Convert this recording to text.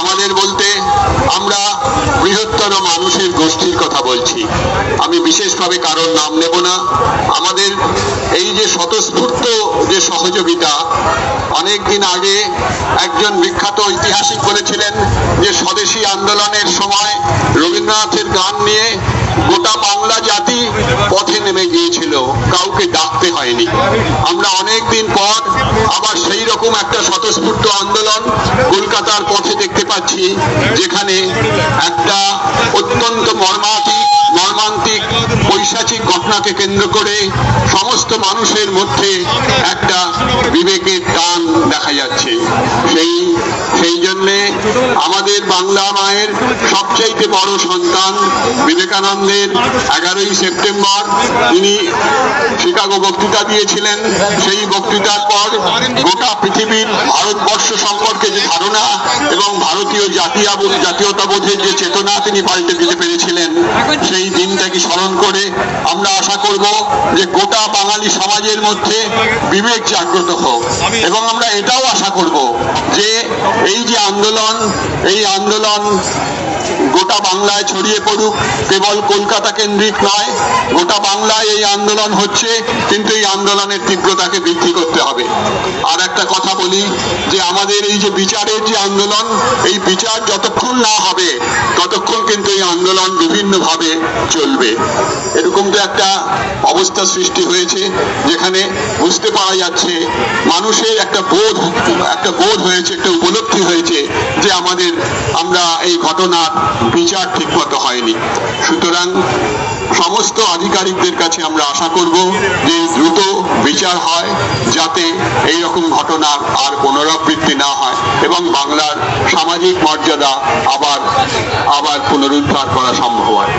আমাদের বলতে আমরা বৃহত্তর মানুষের গোষ্ঠীর কথা বলছি। আমি বিশেষভাবে কারোর নাম নেব না। আমাদের এই যে স্বতঃস্ফূর্ত যে সহযোগিতা অনেকদিন আগে একজন বিখ্যাত ঐতিহাসিক বলেছিলেন যে স্বদেশী আন্দোলনের সময় রবীন্দ্রনাথের গান নিয়ে গোটা বাংলা জাতি পথে নেমে গিয়েছিল কাউকে ডাকতে হয়নি। আমরা অনেকদিন পর আবার সেই রকম একটা স্বতঃস্ফূর্ত আন্দোলন কলকাতার পথে দেখতে পাচ্ছি, যেখানে একটা অত্যন্ত মর্মান্তিক মর্মান্তিক পৈশাচিক ঘটনাকে কেন্দ্র করে সমস্ত মানুষের মধ্যে একটা বিবেকের টান দেখা যাচ্ছে। সেই সেই জন্যে আমাদের বাংলা মায়ের সবচাইতে বড় সন্তান বিবেকানন্দের এগারোই সেপ্টেম্বর তিনি শিকাগো বক্তৃতা দিয়েছিলেন। সেই বক্তৃতার পর গোটা পৃথিবীর ভারতবর্ষ সম্পর্কে যে ধারণা এবং ভারতীয় জাতীয় জাতীয়তাবোধের যে চেতনা তিনি পাল্টে দিতে পেরেছিলেন, সেই দিনটাকে স্মরণ করে আমরা আশা করব যে গোটা বাঙালি সমাজের মধ্যে বিবেক জাগ্রত হোক। এবং আমরা এটাও আশা করব যে এই যে আন্দোলন, এই আন্দোলন গোটা বাংলায় ছড়িয়ে পড়ুক, কেবল কলকাতা কেন্দ্রিক নয়, গোটা বাংলায় এই আন্দোলন হচ্ছে, কিন্তু এই আন্দোলনের তীব্রতাকে বৃদ্ধি করতে হবে। আর একটা কথা বলি, যে আমাদের এই যে বিচারের যে আন্দোলন, এই বিচার যতক্ষণ না হবে, ততক্ষণ কিন্তু এই আন্দোলন বিভিন্নভাবে চলবে। এরকম তো একটা অবস্থা সৃষ্টি হয়েছে, যেখানে বুঝতে পারা যাচ্ছে, মানুষের একটা বোধ একটা বোধ হয়েছে, একটা উপলব্ধি হয়েছে আমাদের, আমরা এই ঘটনার বিচার ঠিকমতো হয়নি। সুতরাং সমস্ত আধিকারিকদের কাছে আমরা আশা করব যে দ্রুত বিচার হয়, যাতে এই রকম ঘটনার আর পুনরাবৃত্তি না হয় এবং বাংলার সামাজিক মর্যাদা আবার আবার পুনরুদ্ধার করা সম্ভব হয়।